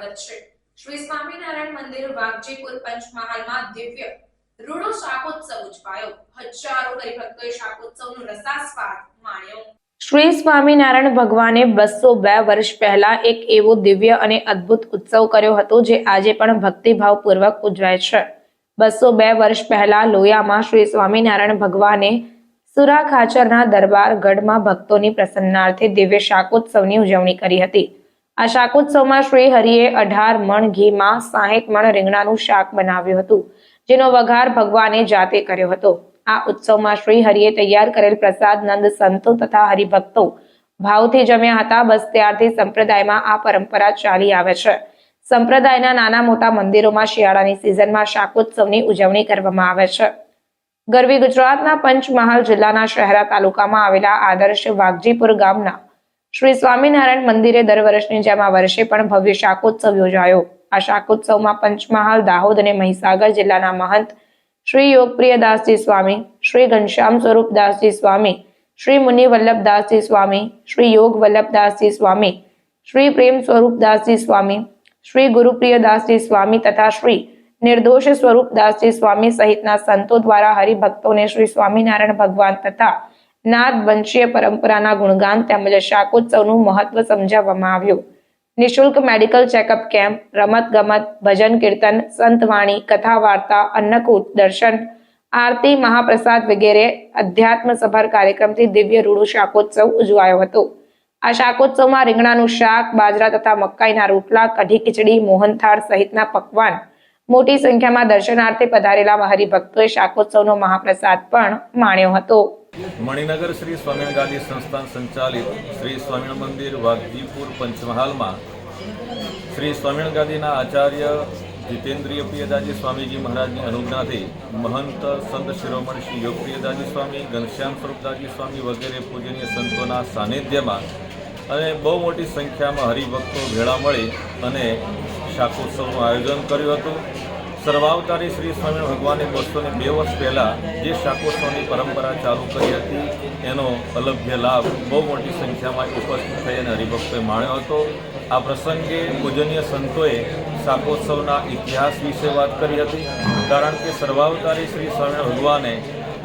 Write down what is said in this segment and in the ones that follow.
શ્રી સ્વામિનારાયણ મંદિર વાઘજીપુર પંચમહાલમાં દિવ્ય રૂડો શાકોત્સવ ઉજવાયો. હજારો હરિભક્તોએ શાકોત્સવનો રસાસ્વાદ માણ્યો. શ્રી સ્વામિનારાયણ ભગવાને બસો બે વર્ષ પહેલા એક એવો દિવ્ય અને અદ્ભુત ઉત્સવ કર્યો હતો જે આજે પણ ભક્તિભાવપૂર્વક ઉજવાય છે. બસો બે વર્ષ પહેલા લોયામાં શ્રી સ્વામિનારાયણ ભગવાને સુરા ખાચરના દરબાર ગઢમાં ભક્તોની પ્રસન્નાર્થે દિવ્ય શાકોત્સવની ઉજવણી કરી હતી. આ શાકોત્સવમાં શ્રી હરિએ અઢાર મણ ઘીમાં સાહીઠ મણ રીંગણાનું શાક બનાવ્યું હતું, જેનો વઘાર ભગવાને જાતે કર્યો હતો. આ ઉત્સવમાં શ્રી હરિએ તૈયાર કરેલ પ્રસાદ નંદ સંતો તથા હરિભક્તો ભાવથી જમ્યા હતા, બસ ત્યારથી સંપ્રદાયમાં આ પરંપરા ચાલી આવે છે. સંપ્રદાયના નાના મોટા મંદિરોમાં શિયાળાની સિઝનમાં શાકોત્સવની ઉજવણી કરવામાં આવે છે. ગરવી ગુજરાતના પંચમહાલ જિલ્લાના શહેરા તાલુકામાં આવેલા આદર્શ વાઘજીપુર ગામના શ્રી સ્વામિનારાયણ મંદિરે દર વર્ષની જેમ આ વર્ષે પણ ભવ્ય શાકોત્સવ યોજાયો. આ શાકોત્સવમાં પંચમહાલ, દાહોદ અને મહીસાગર જિલ્લાના મહંત શ્રી યોગપ્રિયદાસજી સ્વામી, શ્રી ઘનશ્યામ સ્વરૂપદાસજી સ્વામી, શ્રી મુનિ વલ્લભદાસજી સ્વામી, શ્રી યોગ વલ્લભદાસજી સ્વામી, શ્રી પ્રેમ સ્વરૂપદાસજી સ્વામી, શ્રી ગુરુપ્રિયદાસજી સ્વામી તથા શ્રી નિર્દોષ સ્વરૂપદાસજી સ્વામી સહિતના સંતો દ્વારા હરિભક્તોને શ્રી સ્વામિનારાયણ ભગવાન તથા નાદ વંશીય પરંપરાના ગુણગાન તેમજ શાકોત્સવનું મહત્વ સમજાવવામાં આવ્યું. નિશુલ્ક મેડિકલ ચેકઅપ કેમ્પ, રમત ગમત, ભજન કીર્તન, સંતવાણી કથા વાર્તા અન્નકૂટ, દર્શન, આરતી, મહાપ્રસાદ વગેરે અધ્યાત્મ સભર કાર્યક્રમથી દિવ્ય રૂડુ શાકોત્સવ ઉજવાયો હતો. આ શાકોત્સવમાં રીંગણાનું શાક, બાજરા તથા મકાઈના રોટલા, કઢી ખીચડી મોહનથાળ સહિતના પકવાન મોટી સંખ્યામાં દર્શનાર્થે પધારેલા હરિભક્તોએ શાકોત્સવનો મહાપ્રસાદ પણ માણ્યો હતો. મણિનગર શ્રી સ્વામિનારાયણ ગાદી સંસ્થાન સંચાલિત શ્રી સ્વામિનારાયણ મંદિર વાઘજીપુર પંચમહાલમાં શ્રી સ્વામિનારાયણ ગાદીના આચાર્ય જીતેન્દ્રિય પ્રિયદાજી સ્વામીજી મહારાજની અનુજ્ઞાથી મહંત સંત શિરોમણી શ્રી યોગપ્રિયદાજી સ્વામી, ઘનશ્યામ સ્વરૂપદાજી સ્વામી વગેરે પૂજનીય સંતોના સાનિધ્યમાં અને બહુ મોટી સંખ્યામાં હરિભક્તો ભેળા મળી અને શાકોત્સવનું આયોજન કર્યું હતું. સર્વાવતારી શ્રી સ્વામી ભગવાને બસો બે વર્ષ પહેલાં જે શાકોત્સવની પરંપરા ચાલુ કરી હતી, એનો અલભ્ય લાભ બહુ મોટી સંખ્યામાં ઉપસ્થિત થઈ અને હરિભક્તોએ માણ્યો હતો. આ પ્રસંગે પૂજનીય સંતોએ શાકોત્સવના ઇતિહાસ વિશે વાત કરી હતી. કારણ કે સર્વાવતારી શ્રી સ્વામી ભગવાને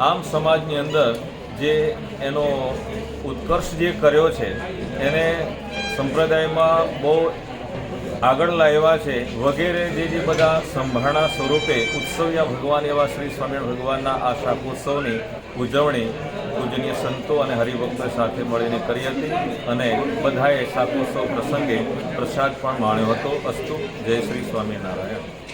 આમ સમાજની અંદર જે એનો ઉત્કર્ષ જે કર્યો છે, એને સંપ્રદાયમાં બહુ આગળ લાવ્યા છે. વગેરે જે જે બધા સંભાળના સ્વરૂપે ઉત્સવ્યા ભગવાન એવા શ્રી સ્વામિનારાયણ ભગવાનના આ શાકોત્સવની ઉજવણી પૂજનીય સંતો અને હરિભક્તો સાથે મળીને કરી હતી અને બધાએ શાકોત્સવ પ્રસંગે પ્રસાદ પણ માણ્યો હતો. અસ્તુ, જય શ્રી સ્વામિનારાયણ.